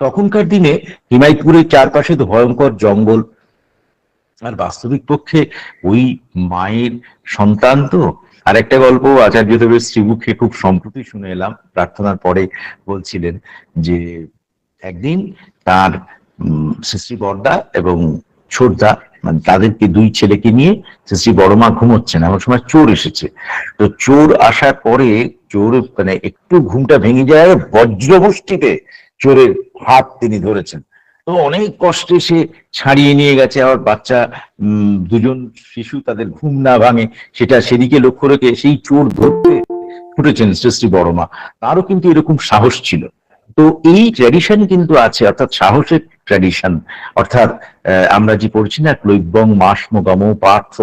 তখনকার দিনে হিমায়তপুরের চারপাশে তো ভয়ঙ্কর জঙ্গল। আর বাস্তবিক পক্ষে ওই মায়ের সন্তান তো? আর একটা গল্প আচার্য দেবের শ্রীমুখে খুব সম্প্রতি শুনে এলাম, প্রার্থনার পরে বলছিলেন যে একদিন তার শ্রী বর্দা এবং ছোটদা মানে তাদেরকে দুই ছেলেকে নিয়ে শ্রী বড়মা ঘুমোচ্ছেন। এমন সময় চোর এসেছে। তো চোর আসার পরে চোর মানে একটু ঘুমটা ভেঙে যায় বজ্রমুষ্টিতে। চোরের হাত তিনি ধরেছেন। তো অনেক কষ্টে সে ছাড়িয়ে নিয়ে গেছে, আবার বাচ্চা দুজন শিশু তাদের ঘুম না ভাঙে, সেটা সেদিকে লক্ষ্য রেখে সেই চোর ধরতে ফুটেছেন শ্রী বড়মা। তারও কিন্তু এরকম সাহস ছিল। তো এই ট্র্যাডিশন কিন্তু আছে, অর্থাৎ সাহসের ট্র্যাডিশন অর্থাৎ আমরা যে পড়ছি না, ক্লৈবং মাসমো গম পার্থ।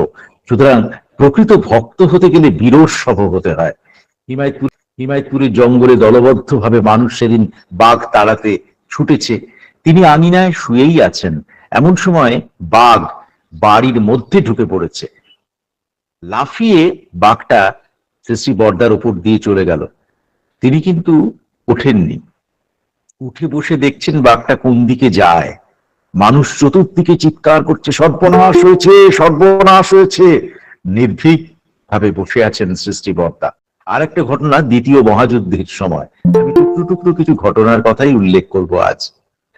সুতরাং প্রকৃত ভক্ত হতে গেলে বিরোধ সভ হতে হয়। হিমায়তপুর হিমায়তপুরের জঙ্গলে দলবদ্ধ ভাবে মানুষ সেদিন বাঘ তাড়াতে ছুটেছে। তিনি আঙিনায় শুয়েই আছেন। এমন সময় বাঘ বাড়ির মধ্যে ঢুকে পড়েছে। লাফিয়ে বাঘটা শ্রী বর্দার উপর দিয়ে চলে গেল। তিনি কিন্তু ওঠেননি। উঠে বসে দেখছেন বাঘটা কোন দিকে যায়। মানুষ চতুর্দিকে চিৎকার করছে, সর্বনাশ হয়েছে সর্বনাশ হয়েছে। নির্ভীক ভাবে বসে আছেন সৃষ্টি বর্দা আর একটা ঘটনা দ্বিতীয় মহাযুদ্ধের সময়। আমি টুকরো টুকরো কিছু ঘটনার কথাই উল্লেখ করব আজ।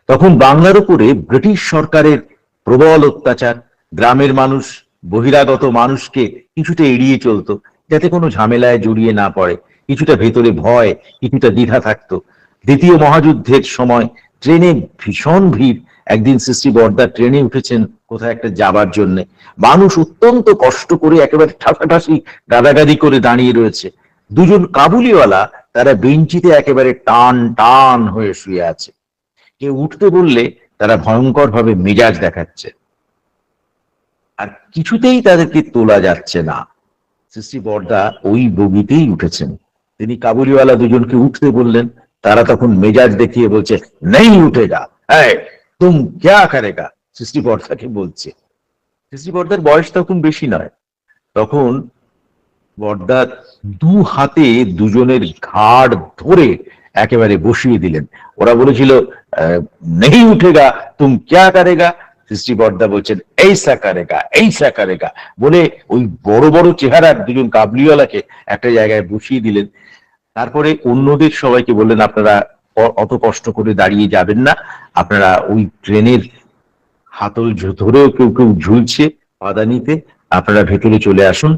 তখন বাংলার উপরে ব্রিটিশ সরকারের প্রবল অত্যাচার, গ্রামের মানুষ, বহিরাগত মানুষকে কিছুটা এড়িয়ে চলতো, যাতে কোনো ঝামেলায় জড়িয়ে না পড়ে, কিছুটা ভেতরে ভয়, কিছুটা দ্বিধা থাকতো। দ্বিতীয় মহাযুদ্ধের সময় ট্রেনে ভীষণ ভিড়। একদিন সৃষ্টি বর্দা ট্রেনে উঠেছেন কোথায় একটা যাবার জন্য। মানুষ অত্যন্ত কষ্ট করে একেবারে ঠাসাঠাসি, গাদাগাদি করে দাঁড়িয়ে রয়েছে। দুজন কাবুলিওয়ালা তারা বেঞ্চিতে একেবারে টান টান হয়ে শুয়ে আছে। কেউ উঠতে বললে তারা ভয়ঙ্কর ভাবে মেজাজ দেখাচ্ছে। আর কিছুতেই তাদেরকে তোলা যাচ্ছে না। সৃষ্টি বর্দা ওই বগিতেই উঠেছেন। তিনি কাবুলিওয়ালা দুজনকে উঠতে বললেন, তারা তখন মেজাজ দেখিয়ে বলছে, নেই উঠেগা। হ্যাঁ তুম ক্যা করেগা? সৃষ্টি বর্দাকে বলছে। সৃষ্টি বর্দার বয়স তখন বেশি নয়। তখন বর্দা দু হাতে দুজনের ঘাড় ধরে একেবারে বসিয়ে দিলেন। ওরা বলেছিল নেই উঠেগা, তুম ক্যা করেগা? সৃষ্টি বর্দা বলছেন, এইসা করেগা এইসা করেগা। বলে ওই বড় বড় চেহারার দুজন কাবলিওয়ালাকে একটা জায়গায় বসিয়ে দিলেন। তারপরে অন্যদের সবাইকে বললেন, আপনারা অত কষ্ট করে দাঁড়িয়ে যাবেন না। আপনারা ওই ট্রেনের হাতল ধরেও কেউ কেউ ঝুলছে পাদানিতে। আপনারা ভেতরে চলে আসুন।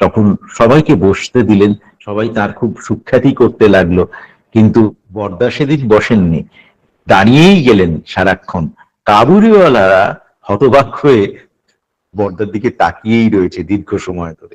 তখন সবাইকে বসতে দিলেন, সবাই তার খুব সুখ্যাতি করতে লাগল, কিন্তু বর্দা সেদিন বসেননি। দাঁড়িয়েই গেলেন সারাক্ষণ। কাবুরিওয়ালারা হতবাক হয়ে বর্দার দিকে তাকিয়েই রয়েছে দীর্ঘ সময় ধরে।